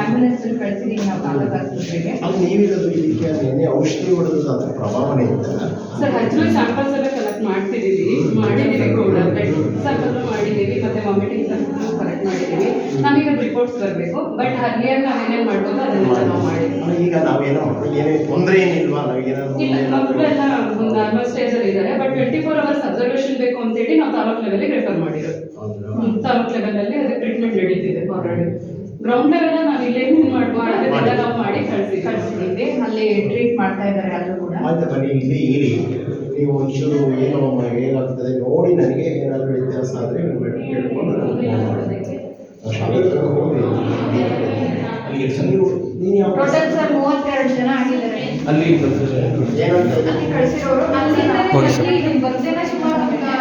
Ambulance ಕಳ್ಸಿದೀವಿ ನಾವು ತಾಲೂಕು ಆಸ್ಪತ್ರೆಗೆ ಅದು ನೀವಿರೋದು ಇದಕ್ಕೆ ನಿನ್ನೆ ಔಷಧಿ ಹೊಡೆದು ಅದರ ಪ್ರಭಾವನೆ ಇತ್ತಲ್ಲ ಸರ್ ಆಕ್ಚುಲಿ ಸ್ಯಾಂಪಲ್ಸ್ ಎಲ್ಲ ಕಲೆಕ್ಟ್ ಮಾಡ್ತಿದ್ದೀವಿ ಮಾಡಿದ್ದೀವಿ ಕೂಡ. ಬ್ಲಡ್ ಸ್ಯಾಂಪಲ್ ಮಾಡಿದ್ದೀವಿ ಮತ್ತೆ ವಾಮಿಟಿಂಗ್ ಸ್ಯಾಂಪಲ್ ಕಲೆಕ್ಟ್ ಮಾಡಿದ್ದೀವಿ ನಮಗೆ ರಿಪೋರ್ಟ್ಸ್ ಬರಬೇಕು. ಬಟ್ ಅರ್ಲಿಯರ್ ನಾವೇನೇನು ಮಾಡ್ಬೋದು ಅದನ್ನ ನಾವು ಮಾಡಿದ್ದೀವಿ ಈಗ ನಾವೇನೋ ಏನೇ ತೊಂದರೆ ಏನಿಲ್ವಾ ನಾವು ಇಲ್ಲ ಮಕ್ಕಳು ಏನಾದ್ರು ಎಲ್ಲ ಒಂದು ನಾರ್ಮಲ್ ಸ್ಟೇಜಲ್ಲಿ ಇದ್ದಾರೆ. But twenty four hours observation ಬೇಕು ಅಂತೇಳಿ ನಾವು ತಾಲೂಕ್ ಲೆವೆಲ್ಗೆ ರೆಫರ್ ಮಾಡಿರೋದು. ತಾಲೂಕ್ ಲೆವೆಲಲ್ಲಿ ಅದಕ್ಕೆ ಟ್ರೀಟ್ಮೆಂಟ್ ನಡೀತಿದೆ ಆಲ್ರೆಡಿ ಗ್ರೌಂಡ್ ಲೆವೆಲ್ ನಾವು ಇಲ್ಲೇ ಮಾಡ್ಬೋದು ಅದನ್ನೆಲ್ಲ ನಾವು ಮಾಡಿ ಕಳಿಸಿ ಕಳಿಸಿದ್ದೀವಿ ಅಲ್ಲಿ ಟ್ರೀಟ್ ಮಾಡ್ತಾ ಇದ್ದಾರೆ ಅಲ್ಲೂ ಕೂಡ. ಆಯ್ತು ಬನ್ನಿ ಇಲ್ಲಿ ಇರಿ ನೀವು ಒಂಚೂರು ಏನು ಏನಾಗ್ತದೆ ನೋಡಿ ನನಗೆ ಏನಾದರೂ ವ್ಯತ್ಯಾಸ ಆದರೆ ಮೇಡಮ್ ಕೇಳ್ಕೊಂಡು ನಾನು. ನಾನು ನೀವು ನೀನು ಯಾವ ಟೋಟಲ್ ಸರ್ ಮೂವತ್ತೆರಡು ಜನ ಆಗಿದ್ದಾರೆ. ಅಲ್ಲಿ ಏನಂತ ಅಲ್ಲಿ ಕಳ್ಸಿರೋರು ಅಲ್ಲಿ ಇಲ್ಲಿ ಬರ್ದೇನೆ ಸುಮಾರು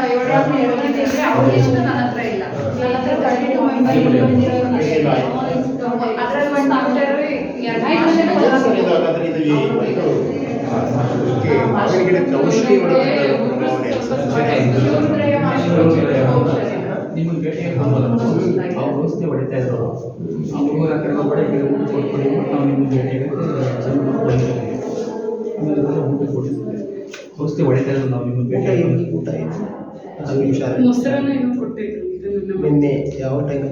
ಏಳು ಎಷ್ಟು ನನ್ನ ಗಿಡಕ್ಕೆ ಔಷಧಿ ಹೊಡಿತಾ ಇದ್ರು ಆ ಹುಡುಗರ ಊಟ ಕೊಟ್ಬಿಡಿ ನಾವು ನಿಮ್ಗೆ ಭೇಟಿ ಊಟ ಕೊಟ್ಟಿದ್ದೀವಿ ಔಷಧಿ ಹೊಡಿತಾ ನಾವು ನಿಮ್ಗೆ ಭೇಟಿ ಊಟ ಏನು ಅದು ಕೊಟ್ಟಿದ್ರು ನಿನ್ನೆ ಯಾವ ಟೈಮ್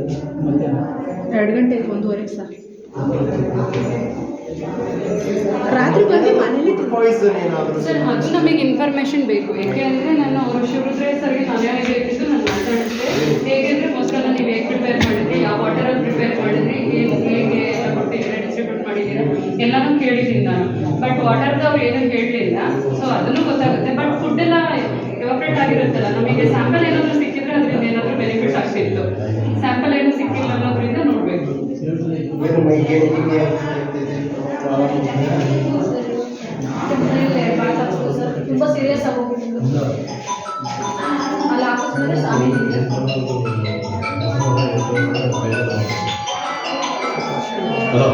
ಎರಡು ಗಂಟೆ ಒಂದೂವರೆಗೆ ಸರ್ ರಾತ್ರಿ ಬಂದು ಮನೇಲಿ ಸರ್ ಅದು ನಮಗೆ ಇನ್ಫಾರ್ಮೇಶನ್ ಬೇಕು. ಯಾಕೆ ಅಂದ್ರೆ ನಾನು ಅವರು ಶಿವರುದ್ರಯ್ಯ ಸರ್ಗೆ ನಾನೇ ಬೇಕಿದ್ದು ನಾನು ಮಾತಾಡಿದ್ದೆ. ಹೇಗೆಂದ್ರೆ ಅಂದರೆ ಮೊಸರನ್ನ ನೀವು ಹೇಗೆ ಪ್ರಿಪೇರ್ ಮಾಡಿದ್ರಿ? ಯಾವ ವಾಟರಲ್ಲಿ ಪ್ರಿಪೇರ್ ಮಾಡಿದ್ರಿ? ಏನು ಹೇಗೆ ಎಲ್ಲ ಕೊಟ್ಟಿದ್ದೀರಾ ಡಿಸ್ಟ್ರಿಬ್ಯೂಟ್ ಮಾಡಿದ್ದೀರಾ? ಎಲ್ಲನೂ ಕೇಳಿದ್ದೀನಿ ನಾನು. ಬಟ್ ವಾಟರ್ದು ಅವ್ರು ಏನೂ ಹೇಳಲಿಲ್ಲ. ಸೊ ಅದನ್ನು ಗೊತ್ತಾಗುತ್ತೆ. ಬಟ್ ಫುಡ್ ಎಲ್ಲ మీరు మై గేట్ కి ತುಂಬ ಸೀರಿಯಸ್ ಆಗೋಗ್ಬಿಟ್ಟು ಅಲ್ಲಿ ಹಾಕಿಸ್ಮೇಲೆ ಸ್ವಾಮಿ ಹಲೋ